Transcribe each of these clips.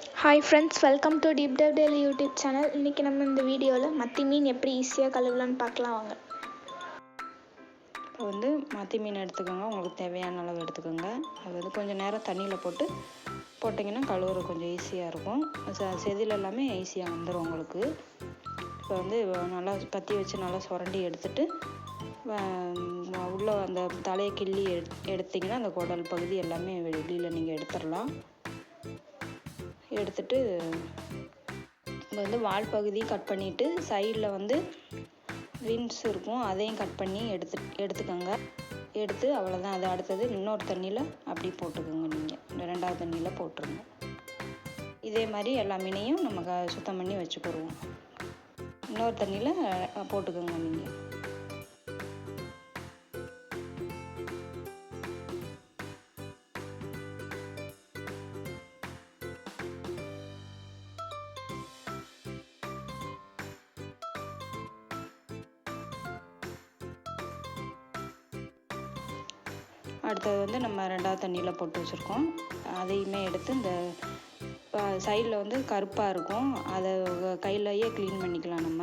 Hi friends welcome to Deep Dove daily YouTube channel இன்றைக்கி நம்ம இந்த வீடியோவில் மத்தி மீன் எப்படி ஈஸியாக கழுவலான்னு பார்க்கலாம் வாங்க. இப்போ வந்து மத்தி மீன் எடுத்துக்கோங்க. உங்களுக்கு தேவையான அளவு எடுத்துக்கோங்க. அது வந்து கொஞ்சம் நேரம் தண்ணியில் போட்டு போட்டிங்கன்னா கழுவுற கொஞ்சம் ஈஸியாக இருக்கும். ச செதில் எல்லாமே ஈஸியாக வந்துடும் உங்களுக்கு. இப்போ வந்து நல்லா பற்றி வச்சு நல்லா சுரண்டி எடுத்துட்டு உள்ளே அந்த தலையை கிள்ளி எடு எடுத்திங்கன்னா அந்த குடல் பகுதி எல்லாமே வெளியில் நீங்கள் எடுத்துடலாம். எடுத்துட்டு இப்போ வந்து வால் பகுதி கட் பண்ணிவிட்டு சைடில் வந்து வின்ஸ் இருக்கும். அதையும் கட் பண்ணி எடுத்து எடுத்துக்கோங்க. எடுத்து அவ்வளோதான் அது அடுத்தது இன்னொரு தண்ணியில் அப்படி போட்டுக்கோங்க நீங்கள் ரெண்டாவது தண்ணியில் போட்டுருங்க. இதே மாதிரி எல்லா மீனையும் நம்ம க சுத்தம் பண்ணி வச்சுக்கிடுவோம். இன்னொரு தண்ணியில் போட்டுக்கோங்க நீங்கள் அடுத்தது வந்து நம்ம ரெண்டாவது தண்ணியில் போட்டு வச்சுருக்கோம். அதையுமே எடுத்து இந்த சைடில் வந்து கருப்பாக இருக்கும். அதை கையிலையே க்ளீன் பண்ணிக்கலாம் நம்ம.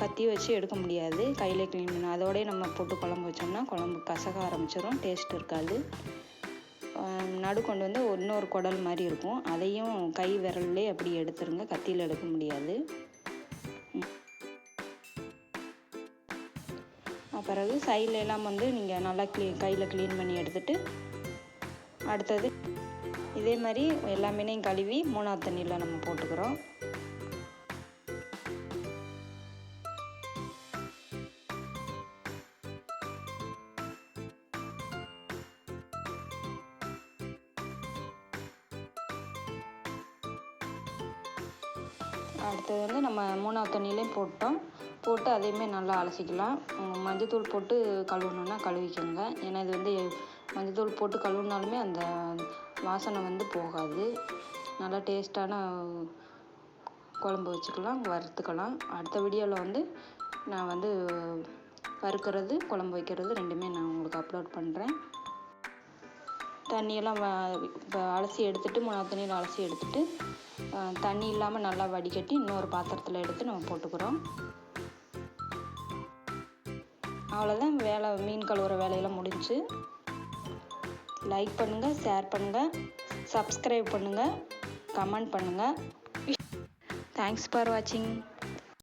கத்தி வச்சு எடுக்க முடியாது. கையிலே க்ளீன் பண்ண அதோடய நம்ம போட்டு குழம்பு வச்சோம்னா குழம்பு கசக ஆரம்பிச்சிடும் டேஸ்ட் இருக்காது. நடு கொண்டு வந்து இன்னொரு குடல் மாதிரி இருக்கும். அதையும் கை விரல்லே அப்படி எடுத்துருங்க. கத்தியில் எடுக்க முடியாது. பிறகு சைடில் எல்லாம் வந்து நீங்கள் நல்லா க்ளீ கையில் க்ளீன் பண்ணி எடுத்துகிட்டு அடுத்தது இதே மாதிரி எல்லா மீனையும் கழுவி மூணாவது தண்ணியில் நம்ம போட்டுக்கிறோம். அடுத்தது வந்து நம்ம மூணாவது தண்ணியிலையும் போட்டோம். போட்டு அதையுமே நல்லா அலசிக்கலாம். மஞ்சத்தூள் போட்டு கழுவணுன்னா கழுவிக்கோங்க. ஏன்னா இது வந்து மஞ்சத்தூள் போட்டு கழுவினாலுமே அந்த வாசனை வந்து போகாது. நல்லா டேஸ்ட்டான குழம்பு வச்சுக்கலாம் வறுத்துக்கலாம். அடுத்த வீடியோவில் வந்து நான் வந்து வறுக்கிறது குழம்பு வைக்கிறது ரெண்டுமே நான் உங்களுக்கு அப்லோட் பண்ணுறேன் தண்ணியெல்லாம் இப்போ அலசி எடுத்துட்டு மூணாவது தண்ணியில் அலசி எடுத்துட்டு தண்ணி இல்லாமல் நல்லா வடிகட்டி இன்னொரு பாத்திரத்தில் எடுத்து நம்ம போட்டுக்கிறோம். அவ்வளோதான் வேலை மீன் கழுவுற வேலையெல்லாம் முடிஞ்சு. லைக் பண்ணுங்கள் ஷேர் பண்ணுங்கள் சப்ஸ்கிரைப் பண்ணுங்கள் கமெண்ட் பண்ணுங்கள் தேங்க்ஸ் ஃபார் வாட்சிங்